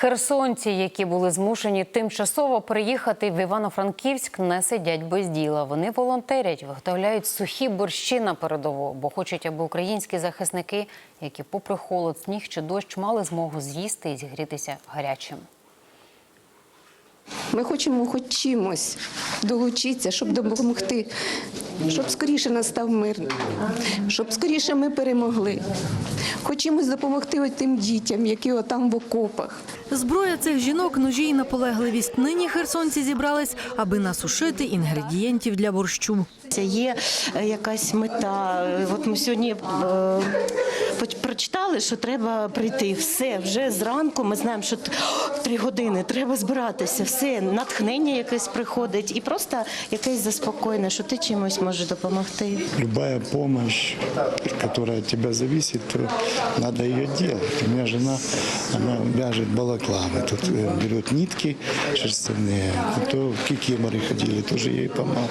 Херсонці, які були змушені тимчасово приїхати в Івано-Франківськ, не сидять без діла. Вони волонтерять, виготовляють сухі борщі на передову, бо хочуть, аби українські захисники, які, попри холод, сніг чи дощ, мали змогу з'їсти і зігрітися гарячим. Ми хочемо хоч чимось долучитися, щоб допомогти, щоб скоріше настав мир, щоб скоріше ми перемогли. Хочемо допомогти тим дітям, які отам в окопах. Зброя цих жінок, ножі і наполегливість. Нині херсонці зібрались, аби насушити інгредієнтів для борщу. Це є е, якась мета. От ми сьогодні е, прочитали, що треба прийти. Все, вже зранку ми знаємо, що три години треба збиратися. Все, натхнення якесь приходить, і просто якесь заспокоєне, що ти чимось можеш допомогти. Любая помощь, которая от тебя зависит, то надо ее делать. У меня жена, она вяжет балаклавы. Тут э, берет нитки шерстяные, то кикиморы ходили, тоже ей помогал.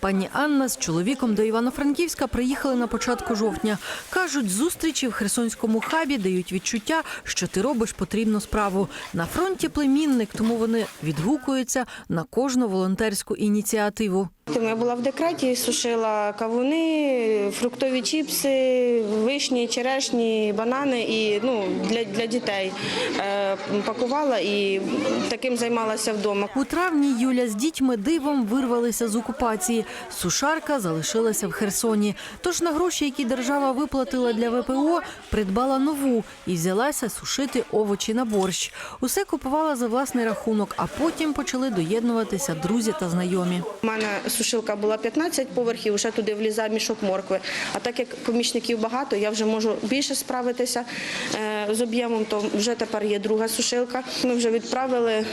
Пані Анна з чоловіком до Івано-Франківська приїхали на початку жовтня. Кажуть, зустрічі в херсонському хабі дають відчуття, що ти робиш потрібну справу. На фронті племінник, тому вони відгукуються на кожну волонтерську ініціативу. Я була в декреті, сушила кавуни, фруктові чіпси, вишні, черешні, банани і ну, для, для дітей е, пакувала і таким займалася вдома. У травні Юля з дітьми дивом вирвалися з окупації. Сушарка залишилася в Херсоні. Тож на гроші, які держава виплатила для ВПО, придбала нову і взялася сушити овочі на борщ. Усе купувала за власний рахунок, а потім почали доєднуватися друзі та знайомі. У мене сушилка була 15 поверхів, вже туди влізав мішок моркви. А так як помічників багато, я вже можу більше справитися е, з об'ємом, то вже тепер є друга сушилка. Ми вже відправили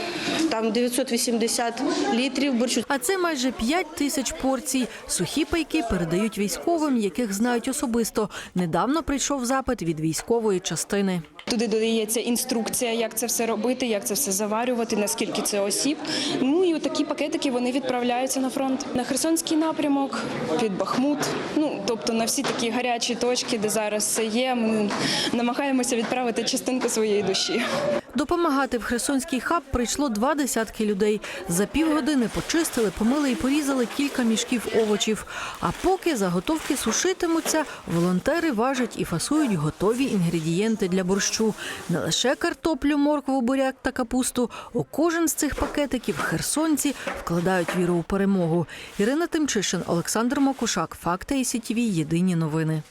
там 980 літрів борщу. А це майже 5 тисяч порцій. Сухі пайки передають військовим, яких знають особисто. Недавно прийшов запит від військової частини. Туди додається інструкція, як це все робити, як це все заварювати, наскільки це осіб. Ну і такі пакетики вони відправляються на фронт на Херсонський напрямок, під Бахмут. Ну тобто на всі такі гарячі точки, де зараз це є. Ми намагаємося відправити частинку своєї душі. Допомагати в Херсонський хаб прийшло два десятки людей. За півгодини почистили, помили і порізали кілька мішків овочів. А поки заготовки сушитимуться, волонтери важать і фасують готові інгредієнти для борщу. Не лише картоплю, моркву, буряк та капусту. У кожен з цих пакетиків херсонці вкладають віру у перемогу. Ірина Тимчишин, Олександр Макушак. Факти і. Єдині новини.